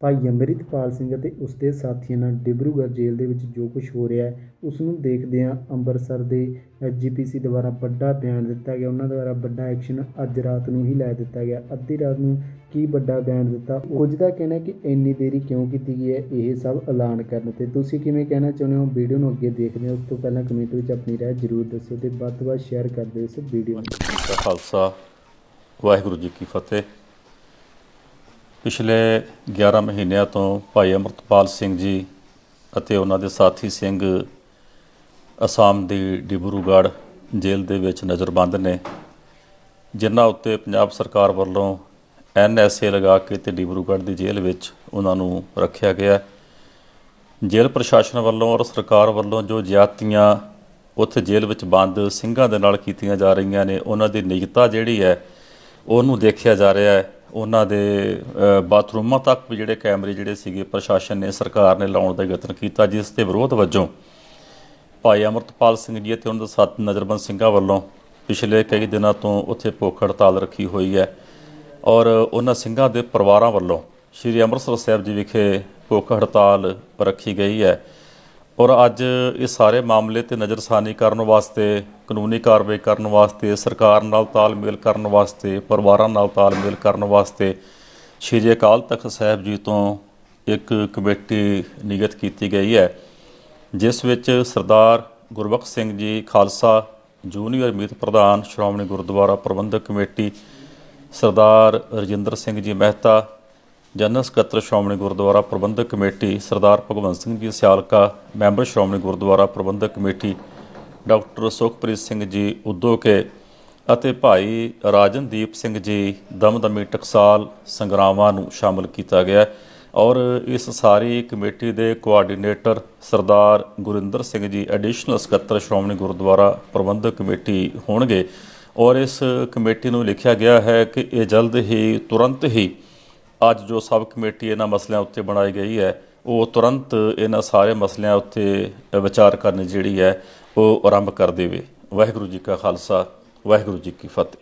ਭਾਈ ਅੰਮ੍ਰਿਤਪਾਲ ਸਿੰਘ ਅਤੇ ਉਸ ਦੇ ਸਾਥੀਆਂ ਨਾਲ ਡਿਬਰੂਗੜ੍ਹ ਜੇਲ੍ਹ ਦੇ ਵਿੱਚ ਜੋ ਕੁਝ ਹੋ ਰਿਹਾ ਹੈ ਉਸ ਨੂੰ ਦੇਖਦੇ ਹਾਂ ਅੰਮ੍ਰਿਤਸਰ ਦੇ ਐਸਜੀਪੀਸੀ ਦੁਆਰਾ ਵੱਡਾ ਬਿਆਨ ਦਿੱਤਾ ਗਿਆ। ਉਹਨਾਂ ਦੁਆਰਾ ਵੱਡਾ ਐਕਸ਼ਨ ਅੱਜ ਰਾਤ ਨੂੰ ਹੀ ਲੈ ਦਿੱਤਾ ਗਿਆ। ਅੱਧੀ ਰਾਤ ਨੂੰ ਕੀ ਵੱਡਾ ਬਿਆਨ ਦਿੱਤਾ? ਕੁਝ ਦਾ ਕਹਿਣਾ ਕਿ ਇੰਨੀ ਦੇਰੀ ਕਿਉਂ ਕੀਤੀ ਗਈ ਹੈ? ਇਹ ਸਭ ਐਲਾਨ ਕਰਨ ਤੇ ਤੁਸੀਂ ਕਿਵੇਂ ਕਹਿਣਾ ਚਾਹੁੰਦੇ ਹੋ? ਵੀਡੀਓ ਨੂੰ ਅੱਗੇ ਦੇਖਦੇ ਹੋ। ਉਸ ਤੋਂ ਪਹਿਲਾਂ ਕਮੈਂਟ ਵਿੱਚ ਆਪਣੀ ਰਾਏ ਜ਼ਰੂਰ ਦੱਸੋ ਤੇ ਵੱਧ ਤੋਂ ਵੱਧ ਸ਼ੇਅਰ ਕਰ ਦਿਓ ਇਸ ਵੀਡੀਓ ਨੂੰ। ਖਾਲਸਾ। ਵਾਹਿਗੁਰੂ ਜੀ ਕੀ ਫਤਿਹ। ਪਿਛਲੇ 11 ਮਹੀਨਿਆਂ ਤੋਂ ਭਾਈ ਅਮਰਤਪਾਲ ਸਿੰਘ ਜੀ ਅਤੇ ਉਹਨਾਂ ਦੇ ਸਾਥੀ ਸਿੰਘ ਅਸਾਮ ਦੀ ਡਿਬਰੂਗੜ੍ਹ ਜੇਲ੍ਹ ਦੇ ਵਿੱਚ ਨਜ਼ਰਬੰਦ ਨੇ, ਜਿਨ੍ਹਾਂ ਉੱਤੇ ਪੰਜਾਬ ਸਰਕਾਰ ਵੱਲੋਂ ਐਨਐਸਏ ਲਗਾ ਕੇ ਤੇ ਡਿਬਰੂਗੜ੍ਹ ਦੀ ਜੇਲ੍ਹ ਵਿੱਚ ਉਹਨਾਂ ਨੂੰ ਰੱਖਿਆ ਗਿਆ। ਜੇਲ੍ਹ ਪ੍ਰਸ਼ਾਸਨ ਵੱਲੋਂ ਔਰ ਸਰਕਾਰ ਵੱਲੋਂ ਜੋ ਜ਼ਿਆਦਤੀਆਂ ਉੱਥੇ ਜੇਲ੍ਹ ਵਿੱਚ ਬੰਦ ਸਿੰਘਾਂ ਦੇ ਨਾਲ ਕੀਤੀਆਂ ਜਾ ਰਹੀਆਂ ਨੇ, ਉਹਨਾਂ ਦੀ ਨਿਜਤਾ ਜਿਹੜੀ ਹੈ, ਉਹਨੂੰ ਦੇਖਿਆ ਜਾ ਰਿਹਾ ਹੈ। ਉਹਨਾਂ ਦੇ ਬਾਥਰੂਮਾਂ ਤੱਕ ਵੀ ਜਿਹੜੇ ਕੈਮਰੇ ਜਿਹੜੇ ਸੀਗੇ ਪ੍ਰਸ਼ਾਸਨ ਨੇ, ਸਰਕਾਰ ਨੇ ਲਾਉਣ ਦਾ ਯਤਨ ਕੀਤਾ, ਜਿਸ ਦੇ ਵਿਰੋਧ ਵਜੋਂ ਭਾਈ ਅਮਰਤਪਾਲ ਸਿੰਘ ਜੀ ਅਤੇ ਉਹਨਾਂ ਦੇ ਸਾਥ ਨਜ਼ਰਬੰਦ ਸਿੰਘਾਂ ਵੱਲੋਂ ਪਿਛਲੇ ਕਈ ਦਿਨਾਂ ਤੋਂ ਉੱਥੇ ਭੁੱਖ ਹੜਤਾਲ ਰੱਖੀ ਹੋਈ ਹੈ ਔਰ ਉਹਨਾਂ ਸਿੰਘਾਂ ਦੇ ਪਰਿਵਾਰਾਂ ਵੱਲੋਂ ਸ੍ਰੀ ਅੰਮ੍ਰਿਤਸਰ ਸਾਹਿਬ ਜੀ ਵਿਖੇ ਭੁੱਖ ਹੜਤਾਲ ਰੱਖੀ ਗਈ ਹੈ। ਔਰ ਅੱਜ ਇਹ ਸਾਰੇ ਮਾਮਲੇ ਤੇ ਨਜ਼ਰਸਾਨੀ ਕਰਨ ਵਾਸਤੇ, ਕਾਨੂੰਨੀ ਕਾਰਵਾਈ ਕਰਨ ਵਾਸਤੇ, ਸਰਕਾਰ ਨਾਲ ਤਾਲਮੇਲ ਕਰਨ ਵਾਸਤੇ, ਪਰਿਵਾਰਾਂ ਨਾਲ ਤਾਲਮੇਲ ਕਰਨ ਵਾਸਤੇ ਸ੍ਰੀ ਅਕਾਲ ਤਖਤ ਸਾਹਿਬ ਜੀ ਤੋਂ ਇੱਕ ਕਮੇਟੀ ਨਿਯੁਕਤ ਕੀਤੀ ਗਈ ਹੈ, ਜਿਸ ਵਿੱਚ ਸਰਦਾਰ ਗੁਰਬਖਸ਼ ਸਿੰਘ ਜੀ ਖਾਲਸਾ, ਜੂਨੀਅਰ ਮੀਤ ਪ੍ਰਧਾਨ, ਸ਼੍ਰੋਮਣੀ ਗੁਰਦੁਆਰਾ ਪ੍ਰਬੰਧਕ ਕਮੇਟੀ, ਸਰਦਾਰ ਰਜਿੰਦਰ ਸਿੰਘ ਜੀ ਮਹਿਤਾ ਜਨਰਲ ਸਕੱਤਰ Shiromani Gurdwara Parbandhak Committee Sardar Bhagwant Singh ji Sialka, member Shiromani Gurdwara Parbandhak Committee doctor Sukhpreet Singh ji Udoke ਅਤੇ ਭਾਈ ਰਾਜਨਦੀਪ ਸਿੰਘ ਜੀ ਦਮਦਮੀ ਟਕਸਾਲ ਸੰਗਰਾਵਾਂ ਨੂੰ ਸ਼ਾਮਲ ਕੀਤਾ ਗਿਆ ਔਰ ਇਸ ਸਾਰੀ ਕਮੇਟੀ ਦੇ ਕੋਆਰਡੀਨੇਟਰ ਸਰਦਾਰ ਗੁਰਿੰਦਰ ਸਿੰਘ ਜੀ ਐਡੀਸ਼ਨਲ ਸਕੱਤਰ ਸ਼੍ਰੋਮਣੀ ਗੁਰਦੁਆਰਾ ਪ੍ਰਬੰਧਕ ਕਮੇਟੀ ਹੋਣਗੇ ਔਰ ਇਸ ਕਮੇਟੀ ਨੂੰ ਲਿਖਿਆ ਗਿਆ ਹੈ ਕਿ ਇਹ ਜਲਦ ਹੀ, ਤੁਰੰਤ ਹੀ ਅੱਜ ਜੋ ਸਬ ਕਮੇਟੀ ਇਹਨਾਂ ਮਸਲਿਆਂ ਉੱਤੇ ਬਣਾਈ ਗਈ ਹੈ, ਉਹ ਤੁਰੰਤ ਇਹਨਾਂ ਸਾਰੇ ਮਸਲਿਆਂ ਉੱਤੇ ਵਿਚਾਰ ਕਰਨੀ ਜਿਹੜੀ ਹੈ, ਉਹ ਆਰੰਭ ਕਰ ਦੇਵੇ। ਵਾਹਿਗੁਰੂ ਜੀ ਕਾ ਖਾਲਸਾ, ਵਾਹਿਗੁਰੂ ਜੀ ਕੀ ਫਤਿਹ।